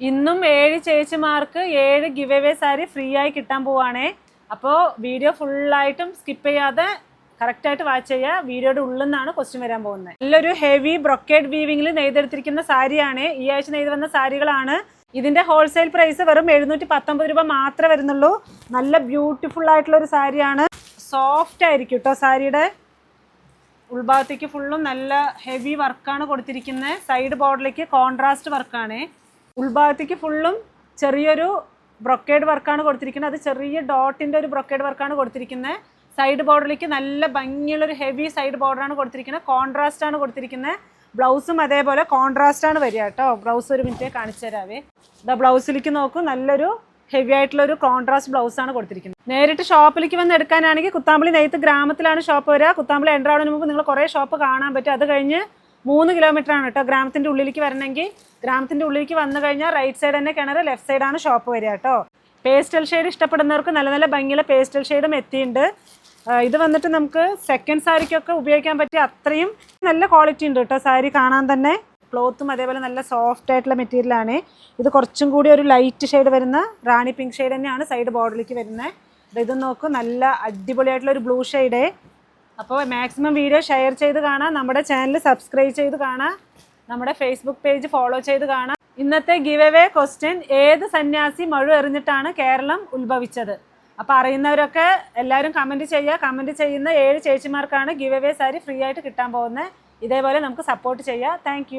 ഇന്നും ഏഴ് ചേച്ചിമാർക്ക് ഏഴ് ഗിവ് എവേ സാരി ഫ്രീ ആയി കിട്ടാൻ പോവാണേ. അപ്പോൾ വീഡിയോ ഫുള്ളായിട്ടും സ്കിപ്പ് ചെയ്യാതെ കറക്റ്റായിട്ട് വാച്ച് ചെയ്യുക. വീഡിയോയുടെ ഉള്ളിൽ നിന്നാണ് ക്വസ്റ്റ്യൻ വരാൻ പോകുന്നത്. നല്ലൊരു ഹെവി ബ്രൊക്കേഡ് വീവിങ്ങിൽ നെയ്തെടുത്തിരിക്കുന്ന സാരിയാണ്. ഈ ആഴ്ച നെയ്ത് വന്ന സാരികളാണ്. ഇതിന്റെ ഹോൾസെയിൽ പ്രൈസ് വെറും എഴുന്നൂറ്റി പത്തൊമ്പത് രൂപ മാത്രമേ വരുന്നുള്ളൂ. നല്ല ബ്യൂട്ടിഫുൾ ആയിട്ടുള്ള ഒരു സാരിയാണ്. സോഫ്റ്റ് ആയിരിക്കും കേട്ടോ സാരിയുടെ. ഉൾഭാഗത്തേക്ക് ഫുള്ളും നല്ല ഹെവി വർക്കാണ് കൊടുത്തിരിക്കുന്നത്. സൈഡ് ബോർഡിലേക്ക് കോൺട്രാസ്റ്റ് വർക്കാണ് ഉൾഭാഗത്തേക്ക് ഫുള്ളും ചെറിയൊരു ബ്രൊക്കേഡ് വർക്കാണ് കൊടുത്തിരിക്കുന്നത്. അത് ചെറിയ ഡോട്ടിന്റെ ഒരു ബ്രൊക്കേഡ് വർക്കാണ് കൊടുത്തിരിക്കുന്നത്. സൈഡ് ബോർഡറിലേക്ക് നല്ല ഭംഗിയുള്ള ഒരു ഹെവി സൈഡ് ബോർഡറാണ് കൊടുത്തിരിക്കുന്നത്. കോൺട്രാസ്റ്റ് ആണ് കൊടുത്തിരിക്കുന്നത്. ബ്ലൗസും അതേപോലെ കോൺട്രാസ്റ്റ് ആണ് വരിക കേട്ടോ. ബ്ലൗസ് ഒരു മിനിറ്റ് കാണിച്ചു തരാവേ. ഇതാ ബ്ലൗസിലേക്ക് നോക്കൂ. നല്ലൊരു ഹെവി ആയിട്ടുള്ള ഒരു കോൺട്രാസ്റ്റ് ബ്ലൗസ് ആണ് കൊടുത്തിരിക്കുന്നത്. നേരിട്ട് ഷോപ്പിലേക്ക് വന്ന് എടുക്കാനാണെങ്കിൽ കുത്താമ്പളി നെയ്ത്ത് ഗ്രാമത്തിലാണ് ഷോപ്പ് വരിക. കുത്താമ്പളി എന്റർ ആവുന്നതിന് മുമ്പ് നിങ്ങൾ കുറേ ഷോപ്പ് കാണാൻ പറ്റും. അത് കഴിഞ്ഞ് മൂന്ന് കിലോമീറ്റർ ആണ് കേട്ടോ. ഗ്രാമത്തിന്റെ ഉള്ളിലേക്ക് വരണമെങ്കിൽ ഗ്രാമത്തിന്റെ ഉള്ളിലേക്ക് വന്നു കഴിഞ്ഞാൽ റൈറ്റ് സൈഡ് തന്നെ കിണർ ലെഫ്റ്റ് സൈഡാണ് ഷോപ്പ് വരിക കേട്ടോ. പേസ്റ്റൽ ഷെയ്ഡ് ഇഷ്ടപ്പെടുന്നവർക്ക് നല്ല നല്ല ഭംഗിയുള്ള പേസ്റ്റൽ ഷെയ്ഡും എത്തിയിട്ടുണ്ട്. ഇത് വന്നിട്ട് നമുക്ക് സെക്കൻഡ് സാരിക്കൊക്കെ ഉപയോഗിക്കാൻ പറ്റിയ അത്രയും നല്ല ക്വാളിറ്റി ഉണ്ട് കേട്ടോ സാരി കാണാൻ തന്നെ. ക്ലോത്തും അതേപോലെ നല്ല സോഫ്റ്റ് ആയിട്ടുള്ള മെറ്റീരിയലാണ് ഇത് കുറച്ചും കൂടി ഒരു ലൈറ്റ് ഷെയ്ഡ് വരുന്ന റാണി പിങ്ക് ഷെയ്ഡ് തന്നെയാണ് സൈഡ് ബോർഡിലേക്ക് വരുന്നത്. ഇത് നോക്ക് നല്ല അടിപൊളിയായിട്ടുള്ള ഒരു ബ്ലൂ ഷെയ്ഡ് അപ്പോൾ മാക്സിമം വീഡിയോ ഷെയർ ചെയ്ത് കാണാം. നമ്മുടെ ചാനൽ സബ്സ്ക്രൈബ് ചെയ്ത് കാണാം. നമ്മുടെ ഫേസ്ബുക്ക് പേജ് ഫോളോ ചെയ്ത് കാണാം. ഇന്നത്തെ ഗിവ് എവേ ക്വസ്റ്റ്യൻ ഏത് സന്യാസി മഴ എറിഞ്ഞിട്ടാണ് കേരളം ഉത്ഭവിച്ചത്? അപ്പോൾ അറിയുന്നവരൊക്കെ എല്ലാവരും കമന്റ് ചെയ്യുക. കമന്റ് ചെയ്യുന്ന ഏഴ് ചേച്ചിമാർക്കാണ് ഗിവ് എവേ സാരി ഫ്രീ ആയിട്ട് കിട്ടാൻ പോകുന്നത്. ഇതേപോലെ നമുക്ക് സപ്പോർട്ട് ചെയ്യുക താങ്ക്